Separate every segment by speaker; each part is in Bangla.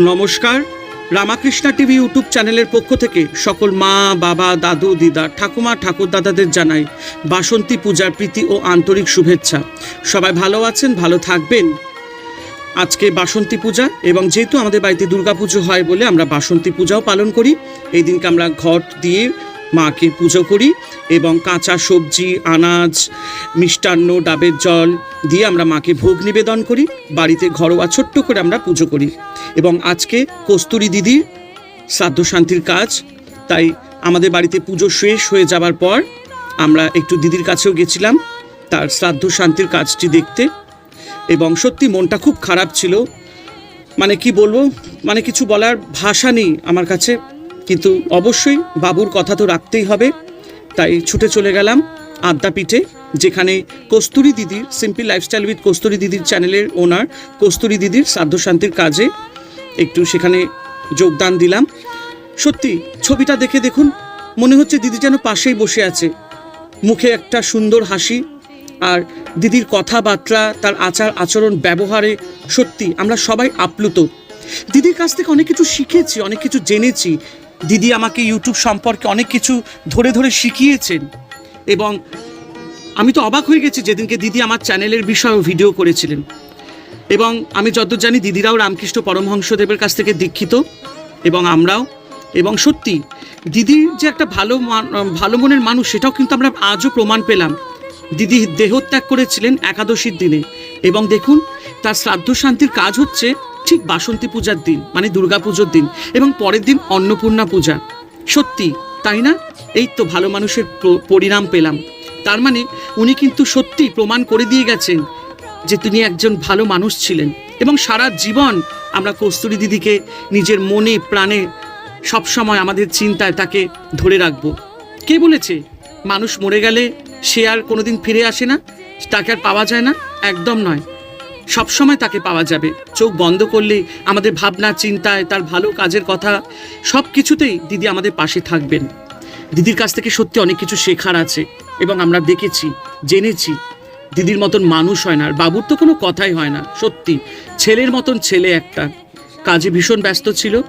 Speaker 1: নমস্কার। রামাকৃষ্ণা টিভি ইউটিউব চ্যানেলের পক্ষ থেকে সকল মা, বাবা, দাদু, দিদা, ঠাকুমা ঠাকুর দাদাদের জানাই বাসন্তী পূজার প্রীতি ও আন্তরিক শুভেচ্ছা। সবাই ভালো আছেন, ভালো থাকবেন। আজকে বাসন্তী পূজা এবং যেহেতু আমাদের বাড়িতে দুর্গাপুজো হয় বলে আমরা বাসন্তী পূজাও পালন করি, এই দিনকে আমরা ঘট দিয়ে মাকে পুজো করি এবং কাঁচা সবজি, আনাজ, মিষ্টান্ন, ডাবের জল দিয়ে আমরা মাকে ভোগ নিবেদন করি। বাড়িতে ঘরোয়া ছোট্ট করে আমরা পুজো করি। এবং আজকে কস্তুরী দিদির শ্রাদ্ধ শান্তির কাজ, তাই আমাদের বাড়িতে পুজো শেষ হয়ে যাবার পর আমরা একটু দিদির কাছেও গেছিলাম তার শ্রাদ্ধ শান্তির কাজটি দেখতে। এবং সত্যি মনটা খুব খারাপ ছিল। মানে কি বলব? মানে কিছু বলার ভাষা নেই আমার কাছে। কিন্তু অবশ্যই বাবুর কথা তো রাখতেই হবে। তাই ছুটে চলে গেলাম আদ্যাপীঠে যেখানে কস্তুরী দিদির সিম্পল লাইফস্টাইল উইথ কস্তুরি দিদির চ্যানেলের ওনার কস্তুরী দিদির শ্রাদ্ধ শান্তির কাজে একটু সেখানে যোগদান দিলাম। সত্যি, ছবিটা দেখে দেখুন, মনে হচ্ছে দিদি যেন পাশেই বসে আছে। মুখে একটা সুন্দর হাসি, আর দিদির কথাবার্তা, তার আচার আচরণ ব্যবহারে সত্যি আমরা সবাই আপ্লুত। দিদির কাছ থেকে অনেক কিছু শিখেছি, অনেক কিছু জেনেছি দিদি আমাকে ইউটিউব সম্পর্কে অনেক কিছু ধরে ধরে শিখিয়েছেন এবং আমি তো অবাক হয়ে গেছি যেদিনকে দিদি আমার চ্যানেলের বিষয়েও ভিডিও করেছিলেন। এবং আমি যতদূর জানি দিদিরাও রামকৃষ্ণ পরমহংসদেবের কাছ থেকে দীক্ষিত এবং আমরাও। এবং সত্যি, দিদির যে একটা ভালো ভালো মনের মানুষ, সেটাও কিন্তু আমরা আজও প্রমাণ পেলাম। দিদি দেহত্যাগ করেছিলেন একাদশীর দিনে এবং দেখুন, তার শ্রাদ্ধ শান্তির কাজ হচ্ছে ঠিক বাসন্তী পূজার দিন মানে দুর্গা পুজোর দিন এবং পরের দিন অন্নপূর্ণা পূজা। সত্যি, তাই না? এই তো ভালো মানুষের পরিণাম পেলাম। তার মানে উনি কিন্তু সত্যি প্রমাণ করে দিয়ে গেছেন যে তিনি একজন ভালো মানুষ ছিলেন এবং সারা জীবন আমরা কস্তুরী দিদিকে নিজের মনে, প্রাণে সবসময় আমাদের চিন্তায় তাকে ধরে রাখব। কে বলেছে? মানুষ মরে গেলে সে আর কোনোদিন ফিরে আসে না? তাকে আর পাওয়া যায় না? একদম নয়। সবসময় তাকে পাওয়া যাবে। চোখ বন্ধ করলে আমাদের ভাবনা, চিন্তায় তার ভালো কাজের কথা সব কিছুতেই দিদি আমাদের পাশে থাকবেন। দিদির কাছ থেকে সত্যি অনেক কিছু শেখার আছে এবং আমরা দেখেছি, জেনেছি। দিদির মতন মানুষ হয় না, আর বাবুর তো কোনো কথাই হয় না, সত্যি। ছেলের মতন ছেলে একটা। কাজে ভীষণ ব্যস্ত ছিল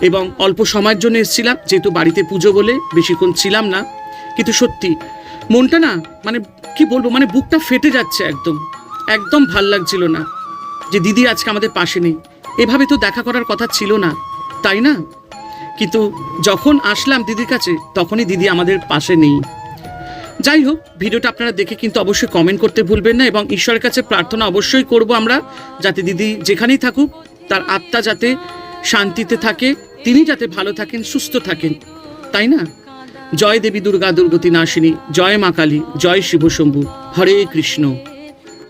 Speaker 1: এবং অল্প সময়ের জন্য এসেছিলাম, যেহেতু বাড়িতে পুজো বলে বেশিক্ষণ ছিলাম না। কিন্তু সত্যি, মনটা না মানে কি বলব মানে বুকটা ফেটে যাচ্ছে একদম। একদম ভালো লাগছিল না যে দিদি আজকে আমাদের পাশে নেই। এভাবে তো দেখা করার কথা ছিল না, তাই না? কিন্তু যখন আসলাম দিদির কাছে, তখনই দিদি আমাদের পাশে নেই। যাই হোক, ভিডিওটা আপনারা দেখে কিন্তু অবশ্যই কমেন্ট করতে ভুলবেন না এবং ঈশ্বরের কাছে প্রার্থনা অবশ্যই করব আমরা, যাতে দিদি যেখানেই থাকুক, তার আত্মা যাতে শান্তিতে থাকে, তিনি যাতে ভালো থাকেন, সুস্থ থাকেন, তাই না? জয় দেবী দুর্গা দুর্গতি নাশিনী জয় মা কালী, জয় শিবশম্ভু, হরে কৃষ্ণ।